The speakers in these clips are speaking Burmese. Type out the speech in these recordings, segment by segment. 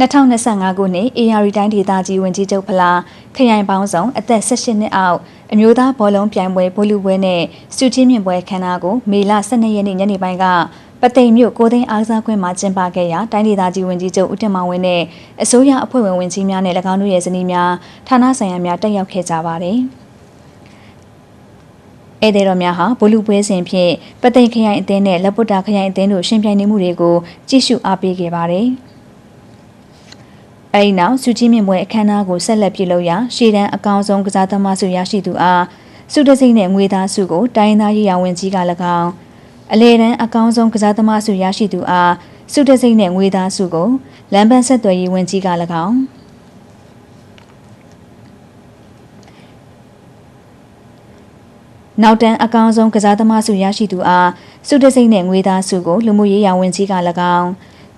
2025ခုနှစ် AR တိုင်းဒေသကြီးဝင်ကြီးချုပ်ဖလားခရိုင်ပေါင်းဆောင်အသက်18နှစ်အောက်အမျိုးသားဘောလုံးပြိုင်ပွဲဘောလူပွဲနဲ့စုချင်းမြင့်ပွဲခမ်းနားကိုမေလ12ရက်နေ့ညနေပိုင်းကပသိမ်မြို့ကိုသိန်းအားစားခွင့်မှာကျင်းပခဲ့ရာတိုင်းဒေသကြီးဝင်ကြီးချုပ်ဦးတင်မောင်ဝင်းနဲ့အစိုးရအဖွဲ့ဝင်ဝင်ကြီးများနဲ့၎င်းတို့ရဲ့ဇနီးများဌာနဆိုင်ရာများတက်ရောက်ခဲ့ကြပါတယ်။ဧည့်သည်တော်များဟာဘလူပွဲစဉ်ဖြင့်ပသိမ်ခရိုင်အသင်းနဲ့လက်ပုတ္တာခရိုင်အသင်းတို့ရှင်ပြိုင်နေမှုတွေကိုကြည့်ရှုအားပေးခဲ့ပါတယ်။ အဲဒီနောက်စုကြီးမြင့်ပွဲအခမ်းအနားကိုဆက်လက်ပြုလုပ်ရာရှေ့တန်းအကောင်ဆုံးကစားသမားစုရရှိသူအားစုတစိမ့်နဲ့ငွေသားစုကိုတိုင်းသားရေးရာဝန်ကြီးက၎င်းအလေတန်းအကောင်ဆုံးကစားသမားစုရရှိသူအားစုတစိမ့်နဲ့ငွေသားစုကိုလမ်းပန်းဆက်သွယ်ရေးဝန်ကြီးက၎င်းနောက်တန်းအကောင်ဆုံးကစားသမားစုရရှိသူအားစုတစိမ့်နဲ့ငွေသားစုကိုလူမှုရေးရာဝန်ကြီးက၎င်း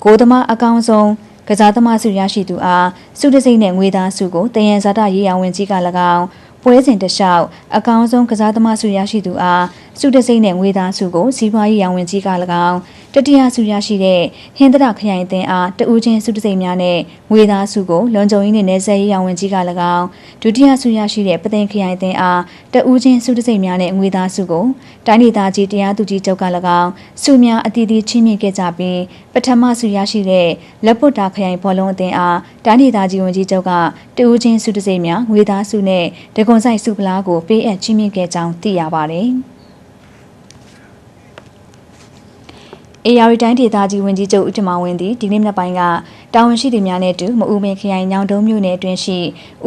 ကိုသမားအကောင်ဆုံး ကစားသမားစုရရှိသူအားစုတစိမ့်နဲ့ငွေသားစုကိုတယံဇာတရေးရာဝန်ကြီးက၎င်းပွဲစဉ်တလျှောက်အကောင်းဆုံးကစားသမားစုရရှိသူအားစုတစိမ့်နဲ့ငွေသားစုကိုစီးပွားရေးရာဝန်ကြီးက၎င်း တတိယစုရရှိတဲ့ဟင်္ဒရခရိုင်အသင်းအားတဦးချင်းစုတစိမ့်များနဲ့ငွေသားစုကိုလွန်ကြုံရင်းနဲ့နေဆက်ရေးရာဝန်ကြီးက၎င်းဒုတိယစုရရှိတဲ့ပသိမ်ခရိုင်အသင်းအားတဦးချင်းစုတစိမ့်များနဲ့ငွေသားစုကိုတိုင်းဒေသကြီးတရားသူကြီးချုပ်က၎င်းစုများအတီးတီးချင်းမြင့်ခဲ့ကြပြီးပထမစုရရှိတဲ့လက်ပုတ်တာခရိုင်ဘောလုံးအသင်းအားတိုင်းဒေသကြီးဝန်ကြီးချုပ်ကတဦးချင်းစုတစိမ့်များငွေသားစုနဲ့ဒဂွန်ဆိုင်စုပလားကိုပေးအပ်ချင်းမြင့်ခဲ့ကြောင်းသိရပါတယ်။ AR တိုင်းဒေသကြီးဝန်ကြီးချုပ်ဦးတင်မောင်ဝင်းသည်ဒီနေ့မနက်ပိုင်းကတာဝန်ရှိသူများနဲ့အတူမအူပင်ခရိုင်ညောင်တုံးမြို့နယ်အတွင်းရှိ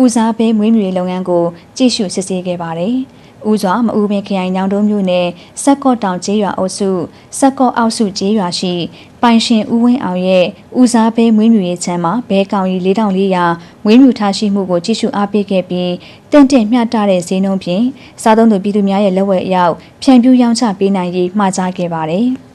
ဦးစားပေးမွေးမြူရေးလုပ်ငန်းကိုကြည့်ရှုစစ်ဆေးခဲ့ပါတယ်။ဦးစွာမအူပင်ခရိုင်ညောင်တုံးမြို့နယ်စက်ကော့တောင်ကျေးရွာအုပ်စုစက်ကော့အောက်စုကျေးရွာရှိပိုင်ရှင်ဦးဝင်းအောင်ရဲ့ဦးစားပေးမွေးမြူရေးချမ်းမှာဘဲကောင်ကြီး4400မွေးမြူထားရှိမှုကိုကြည့်ရှုအားပေးခဲ့ပြီးတင့်တင့်မျှတတဲ့ဈေးနှုန်းဖြင့်စားသုံးသူပြည်သူများရဲ့လက်ဝယ်အရောက်ဖြန့်ဖြူးရောင်းချပေးနိုင်ရေးမှာကြားခဲ့ပါတယ်။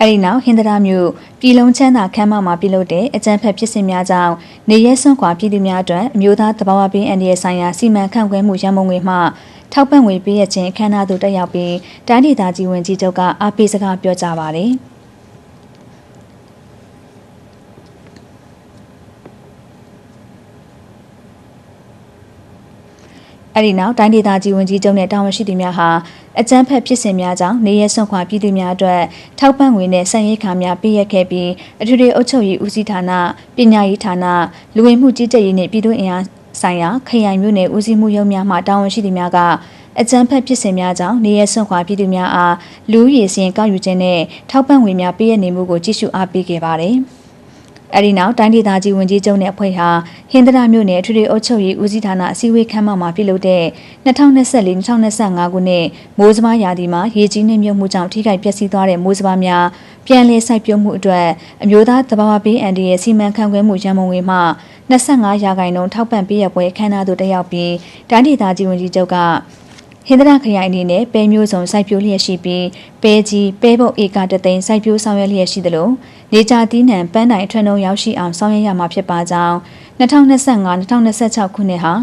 အဲဒီနောက်ဟင်္ဒရာမြို့ပြည်လုံးချမ်းသာခမ်းမမှာပြုလုပ်တဲ့အကြံဖက်ဖြစ်စဉ်များကြောင့်နေရဲစွန့်ခွာပြည်သူများအတွက်အမျိုးသားတဘာဝပင်းအန်ဒီရဲ့ဆိုင်ရာစီမံခန့်ခွဲမှုရန်ပုံငွေမှထောက်ပံ့ငွေပေးရခြင်းအခမ်းအနားသို့တက်ရောက်ပြီးတိုင်းဒေသကြီးဝန်ကြီးချုပ်ကအားပေးစကားပြောကြားပါတယ်။ အဲဒီနောက်တိုင်းဒေသကြီးဝန်ကြီးချုပ်နဲ့တာဝန်ရှိသူများဟာအကြမ်းဖက်ဖြစ်စဉ်များကြောင့်နေရဆွန့်ခွာပြည်သူများအတွက်ထောက်ပံ့ငွေနဲ့ဆန်ရိတ်ခါများပေးရခဲ့ပြီးအထူးအုပ်ချုပ်ရေးဦးစီးဌာနပညာရေးဌာနလူဝင်မှုကြီးကြပ်ရေးနှင့်ပြည်သူ့အင်အားဆိုင်ရာခရိုင်မြို့နယ်ဦးစီးမှုရုံးများမှတာဝန်ရှိသူများကအကြမ်းဖက်ဖြစ်စဉ်များကြောင့်နေရဆွန့်ခွာပြည်သူများအားလူရည်စင်ကောက်ယူခြင်းနဲ့ထောက်ပံ့ငွေများပေးရနေမှုကိုကြည့်ရှုအားပေးခဲ့ပါတယ်။ အဲဒီနောက်တိုင်းဒေသကြီးဝန်ကြီးချုပ်နဲ့အဖွဲ့ဟာဟင်္ဒရာမြို့နယ်ထွေထွေအုပ်ချုပ်ရေးဦးစီးဌာနအစည်းအဝေးခန်းမမှာပြုလုပ်တဲ့2024-2025ခုနှစ်မိုးစဘာရာသီမှာရေကြီးနှိမ့်မြုပ်မှုကြောင့်ထိခိုက်ပျက်စီးသွားတဲ့မိုးစဘာများပြန်လည်စိုက်ပျိုးမှုအတွက်အမျိုးသားသဘာဝဘေးအန္တရာယ်စီမံခန့်ခွဲမှုရန်ပုံငွေမှ25ရာခိုင်နှုန်းထောက်ပံ့ပေးရပွဲခမ်းနားသို့တက်ရောက်ပြီးတိုင်းဒေသကြီးဝန်ကြီးချုပ်က ဟင်္ဒရာခရိုင်အနေနဲ့ပဲမျိုးစုံစိုက်ပျိုးလျက်ရှိပြီးပဲကြီးပဲပုတ်ဧကတသိန်းစိုက်ပျိုးဆောင်ရွက်လျက်ရှိသလိုနေကြသီးနှံပန်းတိုင်အထွန်းလုံးရောက်ရှိအောင်ဆောင်ရွက်ရမှာဖြစ်ပါကြောင်း2025-2026ခုနှစ်ဟာ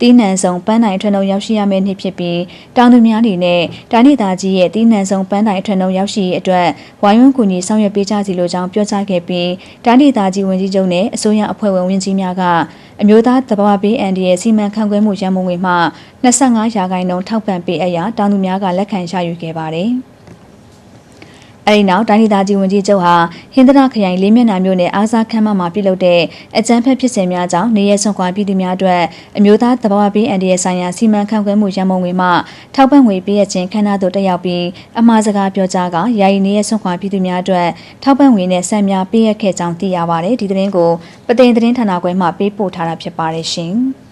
တီးနှံဆောင်ပန်းတိုင်ထွန်းလုံးရောက်ရှိရမယ့်နှစ်ဖြစ်ပြီးတောင်သူများအနေနဲ့တိုင်းဒေသကြီးရဲ့တီးနှံဆောင်ပန်းတိုင်ထွန်းလုံးရောက်ရှိရေးအတွက်ဝိုင်းဝန်းကူညီဆောင်ရွက်ပေးကြစီလိုကြောင်းပြောကြားခဲ့ပြီးတိုင်းဒေသကြီးဝန်ကြီးချုပ်နဲ့အစိုးရအဖွဲ့ဝင်ဝန်ကြီးများကအမျိုးသားသဘာဝဘေးအန္တရာယ်စီမံခန့်ခွဲမှုရန်ပုံငွေမှ25ရာခိုင်နှုန်းထောက်ပံ့ပေးအပ်ရာတောင်သူများကလက်ခံရယူခဲ့ပါတယ်။ အဲဒီနောက်တိုင်းဒေသကြီးဝန်ကြီးချုပ်ဟာဟင်္ဒရာခရိုင်လေးမျက်နှာမြို့နယ်အားစားခမ်းမမှာပြုလုပ်တဲ့အကြမ်းဖက်ဖြစ်စဉ်များကြောင့်နေရဆွန်ခွာပြည်သူများအတွက်အမျိုးသားသဘာဝဘေးအန္တရာယ်ဆိုင်ရာစီမံခန့်ခွဲမှုရန်ပုံငွေမှထောက်ပံ့ငွေပေးရခြင်းခမ်းနားသို့တက်ရောက်ပြီးအမှားစကားပြောကြားကယာယီနေရဆွန်ခွာပြည်သူများအတွက်ထောက်ပံ့ငွေနဲ့ဆံများပေးရခဲ့ကြောင်းသိရပါတယ်ဒီသတင်းကိုပသိမ်သတင်းဌာနခွဲမှပေးပို့ထားတာဖြစ်ပါတယ်ရှင်။